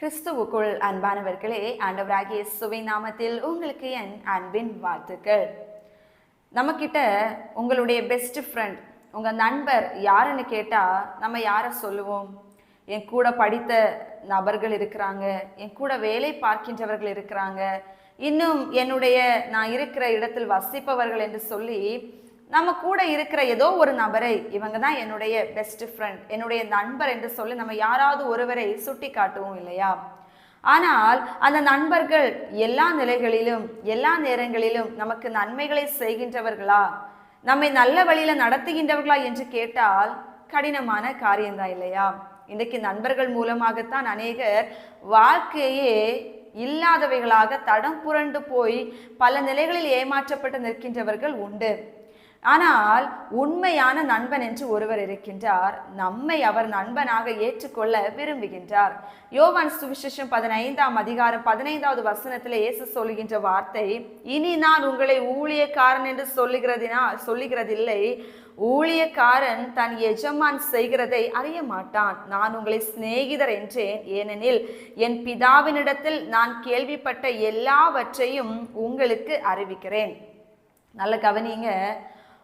கிறிஸ்துவுக்குள் அன்பானவர்களே ஆண்டவராகிய சுவை நாமத்தில் உங்களுக்கு என் அன்பின் வாழ்த்துக்கள். நம்மக்கிட்ட உங்களுடைய பெஸ்ட் ஃப்ரெண்ட் உங்கள் நண்பர் யாருன்னு கேட்டால் நம்ம யாரை சொல்லுவோம்? என் கூட படித்த நபர்கள் இருக்கிறாங்க என் கூட வேலை பார்க்கின்றவர்கள் இருக்கிறாங்க இன்னும் என்னுடைய நான் இருக்கிற இடத்தில் வசிப்பவர்கள் என்று சொல்லி நம்ம கூட இருக்கிற ஏதோ ஒரு நபரை இவங்க தான் என்னுடைய பெஸ்ட் ஃப்ரெண்ட் என்னுடைய நண்பர் என்று சொல்லி நம்ம யாராவது ஒருவரை சுட்டி காட்டுவோம் இல்லையா? ஆனால் அந்த நண்பர்கள் எல்லா நிலைகளிலும் எல்லா நேரங்களிலும் நமக்கு நன்மைகளை செய்கின்றவர்களா? நம்மை நல்ல வழியில் நடத்துகின்றவர்களா என்று கேட்டால் கடினமான காரியம்தான் இல்லையா? இன்றைக்கு நண்பர்கள் மூலமாகத்தான் அநேகர் வாழ்க்கையே இல்லாதவைகளாக தடம் புரண்டு போய் பல நிலைகளில் ஏமாற்றப்பட்டு நிற்கின்றவர்கள் உண்டு. ஆனால் உண்மையான நண்பன் என்று ஒருவர் இருக்கின்றார் நம்மை அவர் நண்பனாக ஏற்றுக்கொள்ள விரும்புகின்றார். யோவான் சுவிசேஷம் பதினைந்தாம் அதிகாரம் பதினைந்தாவது வசனத்தில் இயேசு சொல்லுகின்ற வார்த்தை இனி நான் உங்களை ஊழியக்காரன் என்று சொல்லுகிறதினா சொல்லுகிறதில்லை. ஊழியக்காரன் தன் எஜமான் செய்கிறதை அறிய மாட்டான் நான் உங்களை சிநேகிதர் என்றேன். ஏனெனில் என் பிதாவினிடத்தில் நான் கேள்விப்பட்ட எல்லாவற்றையும் உங்களுக்கு அறிவிக்கிறேன். நல்ல கவனிங்க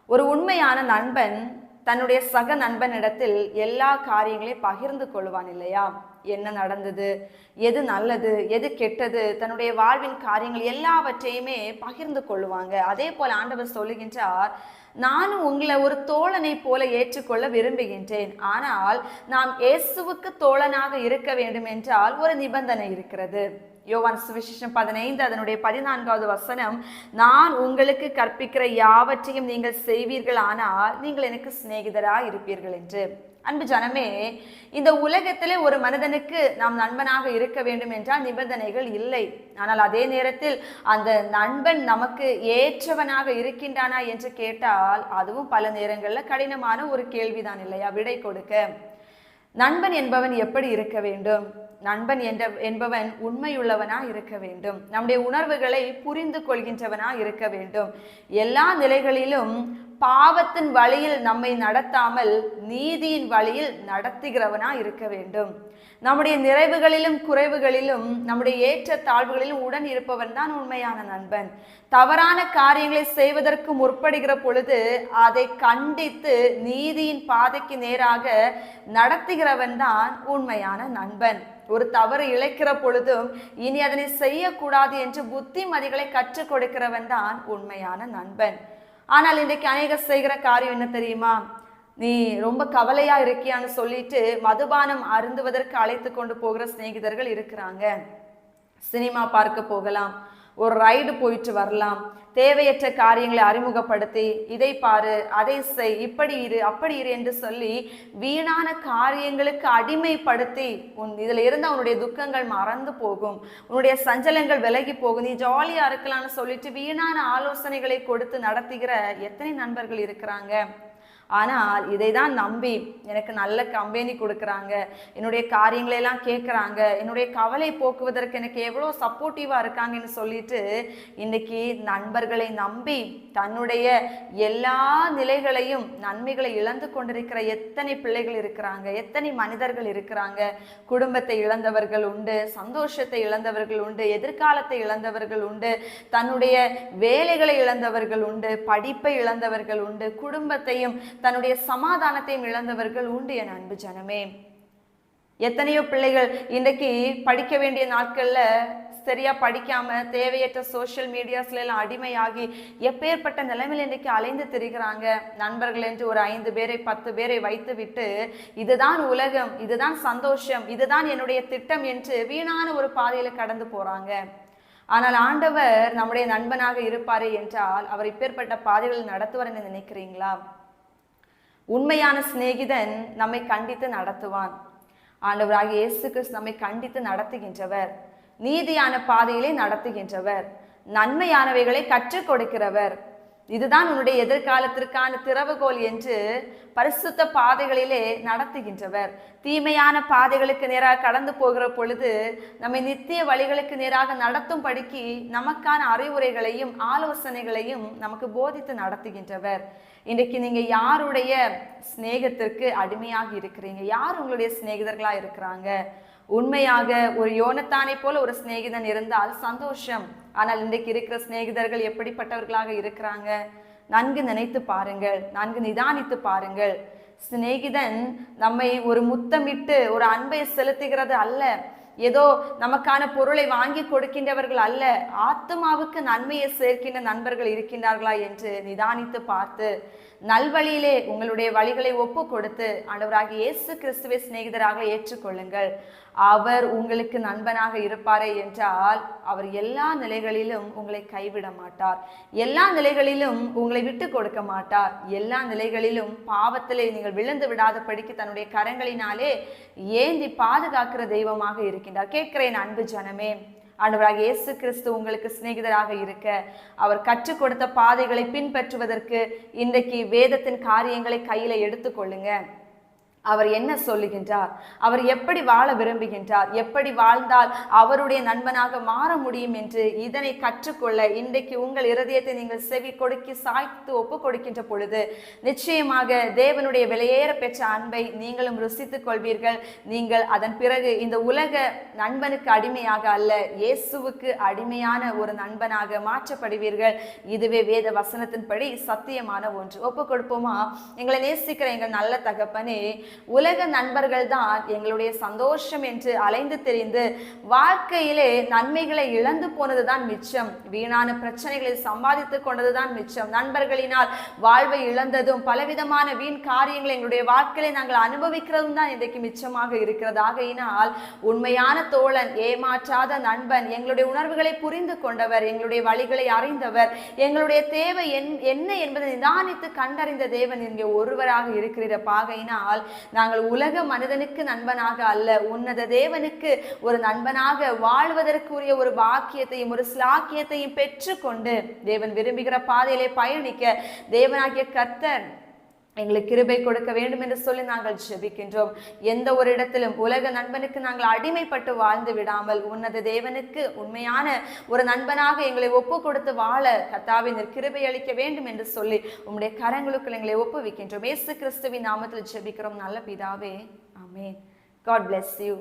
ஒரு உண்மையான நண்பன் தன்னுடைய சக நண்பனிடத்தில் எல்லா காரியங்களையும் பகிர்ந்து கொள்வான் இல்லையா? என்ன நடந்தது? எது நல்லது? எது கெட்டது? தன்னுடைய வாழ்வின் காரியங்கள் எல்லாவற்றையுமே பகிர்ந்து கொள்வாங்க. அதே போல ஆண்டவர் சொல்லுகின்றார் நானும் உங்களை ஒரு தோழனை போல ஏற்றுக்கொள்ள விரும்புகின்றேன். ஆனால் நாம் இயேசுவுக்கு தோழனாக இருக்க வேண்டும் என்றால் ஒரு நிபந்தனை இருக்கிறது. யோவான் சுவிசேஷம் பதினைந்து அதனுடைய பதினான்காவது வசனம் நான் உங்களுக்கு கற்பிக்கிற யாவற்றையும் நீங்கள் செய்வீர்கள் ஆனால் நீங்கள் எனக்கு சிநேகிதராக இருப்பீர்கள் என்று. அன்பு ஜனமே இந்த உலகத்திலே ஒரு மனிதனுக்கு நாம் நண்பனாக இருக்க வேண்டும் என்றால் நிபந்தனைகள் இல்லை. ஆனால் அதே நேரத்தில் அந்த நண்பன் நமக்கு ஏற்றவனாக இருக்கின்றானா என்று கேட்டால் அதுவும் பல நேரங்களில் கடினமான ஒரு கேள்விதான் இல்லையா? விடை கொடுக்க. நண்பன் என்பவன் எப்படி இருக்க வேண்டும்? நண்பன் என்ற என்பவன் உண்மையுள்ளவனா இருக்க வேண்டும். நம்முடைய உணர்வுகளை புரிந்து கொள்கின்றவனா இருக்க வேண்டும். எல்லா நிலைகளிலும் பாவத்தின் வழியில் நம்மை நடத்தாமல் நீதியின் வழியில் நடத்துகிறவனா இருக்க வேண்டும். நம்முடைய நிறைவுகளிலும் குறைவுகளிலும் நம்முடைய ஏற்ற தாழ்வுகளிலும் உடன் இருப்பவன் தான் உண்மையான நண்பன். தவறான காரியங்களை செய்வதற்கு முற்படுகிற பொழுது அதை கண்டித்து நீதியின் பாதைக்கு நேராக நடத்துகிறவன் தான் உண்மையான நண்பன். ஒரு தவறு இழைக்கிற பொழுதும் இனி அதனை செய்யக்கூடாது என்று புத்திமதிகளை கற்றுக் கொடுக்கிறவன் தான் உண்மையான நண்பன். ஆனால் இன்றைக்கு அநேகர் செய்கிற காரியம் என்ன தெரியுமா? நீ ரொம்ப கவலையா இருக்கியான்னு சொல்லிட்டு மதுபானம் அருந்துவதற்கு அழைத்து கொண்டு போகிற சிநேகிதர்கள் இருக்கிறாங்க. சினிமா பார்க்க போகலாம். ஒரு ரைடு போயிட்டு வரலாம். தேவையற்ற காரியங்களை அறிமுகப்படுத்தி இதை பாரு அதை செய் இப்படி இரு அப்படி இரு என்று சொல்லி வீணான காரியங்களுக்கு அடிமைப்படுத்தி உன் இதில் இருந்து அவனுடைய துக்கங்கள் மறந்து போகும். உன்னுடைய சஞ்சலங்கள் விலகி போகும். நீ ஜாலியாக இருக்கலாம்னு சொல்லிட்டு வீணான ஆலோசனைகளை கொடுத்து நடத்துகிற எத்தனை நண்பர்கள் இருக்கிறாங்க? ஆனால் இதை தான் நம்பி எனக்கு நல்ல கம்பெனி கொடுக்குறாங்க. என்னுடைய காரியங்களெல்லாம் கேட்குறாங்க. என்னுடைய கவலை போக்குவதற்கு எனக்கு எவ்வளோ சப்போர்ட்டிவாக இருக்காங்கன்னு சொல்லிட்டு இன்னைக்கு நண்பர்களை நம்பி தன்னுடைய எல்லா நிலைகளையும் நன்மைகளை இழந்து கொண்டிருக்கிற எத்தனை பிள்ளைகள் இருக்கிறாங்க எத்தனை மனிதர்கள் இருக்கிறாங்க. குடும்பத்தை இழந்தவர்கள் உண்டு சந்தோஷத்தை இழந்தவர்கள் உண்டு எதிர்காலத்தை இழந்தவர்கள் உண்டு தன்னுடைய வேலைகளை இழந்தவர்கள் உண்டு படிப்பை இழந்தவர்கள் உண்டு குடும்பத்தையும் தன்னுடைய சமாதானத்தையும் இழந்தவர்கள் உண்டு என் அன்பு ஜனமே. எத்தனையோ பிள்ளைகள் இன்றைக்கு படிக்க வேண்டிய நாட்கள்ல சரியா படிக்காம தேவையற்ற சோஷியல் மீடியாஸ்ல எல்லாம் அடிமையாகி எப்பேற்பட்ட நிலைமையில் இன்றைக்கு அலைந்து திரிகிறாங்க. நண்பர்கள் என்று ஒரு ஐந்து பேரை பத்து பேரை வைத்து விட்டு இதுதான் உலகம் இதுதான் சந்தோஷம் இதுதான் என்னுடைய திட்டம் என்று வீணான ஒரு பாதையில கடந்து போறாங்க. ஆனால் ஆண்டவர் நம்முடைய நண்பனாக இருப்பாரே என்றால் அவர் இப்பேற்பட்ட பாதைகள் நடத்துவார் என்று நினைக்கிறீங்களா? உண்மையான சிநேகிதன் நம்மை கண்டித்து நடத்துவான். ஆண்டவராக இயேசு கிறிஸ்து நம்மை கண்டித்து நடத்துகின்றவர். நீதியான பாதையிலே நடத்துகின்றவர். நன்மையானவைகளை கற்றுக் கொடுக்கிறவர். இதுதான் உன்னுடைய எதிர்காலத்திற்கான திறவுகோல் என்று பரிசுத்த பாதைகளிலே நடத்துகின்றவர். தீமையான பாதைகளுக்கு நேராக கடந்து போகிற பொழுது நம்மை நித்திய வழிகளுக்கு நேராக நடத்தும் படிக்கு நமக்கான அறிவுரைகளையும் ஆலோசனைகளையும் நமக்கு போதித்து நடத்துகின்றவர். இன்றைக்கு நீங்க யாருடைய சிநேகத்திற்கு அடிமையாக இருக்கிறீங்க? யார் உங்களுடைய சிநேகிதர்களா இருக்கிறாங்க? உண்மையாக ஒரு யோனத்தானை போல ஒரு சிநேகிதன் இருந்தால் சந்தோஷம். ஆனால் இன்றைக்கு இருக்கிற சிநேகிதர்கள் எப்படிப்பட்டவர்களாக இருக்கிறாங்க? நன்கு நினைத்து பாருங்கள் நன்கு நிதானித்து பாருங்கள். சிநேகிதன் நம்மை ஒரு முத்தமிட்டு ஒரு அன்பை செலுத்துகிறது அல்ல. ஏதோ நமக்கான பொருளை வாங்கி கொடுக்கின்றவர்கள் அல்ல. ஆத்மாவுக்கு நன்மையை சேர்க்கின்ற நண்பர்கள் இருக்கின்றார்களா என்று நிதானித்து பார்த்து நல்வழியிலே உங்களுடைய வழிகளை ஒப்பு கொடுத்து ஆண்டவராக இயேசு கிறிஸ்துவை சிநேகிதராக ஏற்றுக்கொள்ளுங்கள். அவர் உங்களுக்கு நண்பனாக இருப்பாரே என்றால் அவர் எல்லா நிலைகளிலும் உங்களை கைவிட மாட்டார். எல்லா நிலைகளிலும் உங்களை விட்டு கொடுக்க மாட்டார். எல்லா நிலைகளிலும் பாவத்திலே நீங்கள் விழுந்து விடாதபடிக்கு தன்னுடைய கரங்களினாலே ஏந்தி பாதுகாக்கிற தெய்வமாக இருக்கின்றார். கேட்கிறேன் அன்பு ஜனமே ஆண்டவராக இயேசு கிறிஸ்து உங்களுக்கு சிநேகிதராக இருக்க அவர் கற்றுக் கொடுத்த பாதைகளை பின்பற்றுவதற்கு இன்றைக்கு வேதத்தின் காரியங்களை கையில எடுத்துக்கொள்ளுங்க. அவர் என்ன சொல்லுகின்றார்? அவர் எப்படி வாழ விரும்புகின்றார்? எப்படி வாழ்ந்தால் அவருடைய நண்பனாக மாற முடியும் என்று இதனை கற்றுக்கொள்ள இன்றைக்கு உங்கள் இருதயத்தை நீங்கள் செவி கொடுக்கி சாய்த்து ஒப்பு கொடுக்கின்ற பொழுது நிச்சயமாக தேவனுடைய விலையேற பெற்ற அன்பை நீங்களும் ருசித்துக் கொள்வீர்கள். நீங்கள் அதன் பிறகு இந்த உலக நண்பனுக்கு அடிமையாக அல்ல இயேசுவுக்கு அடிமையான ஒரு நண்பனாக மாற்றப்படுவீர்கள். இதுவே வேத வசனத்தின்படி சத்தியமான ஒன்று. ஒப்பு கொடுப்போமா? எங்களை நேசிக்கிற எங்கள் நல்ல தகப்பனே உலக நண்பர்கள் தான் எங்களுடைய சந்தோஷம் என்று அலைந்து தெரிந்து வாழ்க்கையிலே நன்மைகளை இழந்து போனதுதான் மிச்சம். வீணான பிரச்சனைகளை சம்பாதித்து கொண்டதுதான் மிச்சம். நண்பர்களினால் வாழ்வை இழந்ததும் பலவிதமான வீண் காரியங்களை எங்களுடைய வாழ்க்கையிலே நாங்கள் அனுபவிக்கிறதும் தான் இன்றைக்கு மிச்சமாக இருக்கிறது. ஆகையினால் உண்மையான தோழன் ஏமாற்றாத நண்பன் எங்களுடைய உணர்வுகளை புரிந்து கொண்டவர் எங்களுடைய வழிகளை அறிந்தவர் எங்களுடைய தேவை என் என்ன என்பதை நிதானித்து கண்டறிந்த தேவன் இங்கே ஒருவராக இருக்கிற பாகையினால் நாங்கள் உலக மனிதனுக்கு நண்பனாக அல்ல உன்னத தேவனுக்கு ஒரு நண்பனாக வாழ்வதற்குரிய ஒரு பாக்கியத்தையும் ஒரு ஸ்லாக்கியத்தையும் பெற்றுக்கொண்டு தேவன் விரும்புகிற பாதையிலே பயணிக்க தேவனாகிய கர்த்தர் எங்களுக்கு கிருபை கொடுக்க வேண்டும் என்று சொல்லி நாங்கள் ஜெபிக்கின்றோம். எந்த ஒரு இடத்திலும் உலக நண்பனுக்கு நாங்கள் அடிமைப்பட்டு வாழ்ந்து விடாமல் உன்னத தேவனுக்கு உண்மையான ஒரு நண்பனாக எங்களை ஒப்பு கொடுத்து வாழ கர்த்தாவின் கிருபை அளிக்க வேண்டும் என்று சொல்லி உம்முடைய கரங்களுக்குள் எங்களை ஒப்புவிக்கின்றோம். இயேசு கிறிஸ்துவின் நாமத்தில் ஜெபிக்கிறோம். நல்ல பிதாவே. ஆமே காட் பிளெஸ் யூ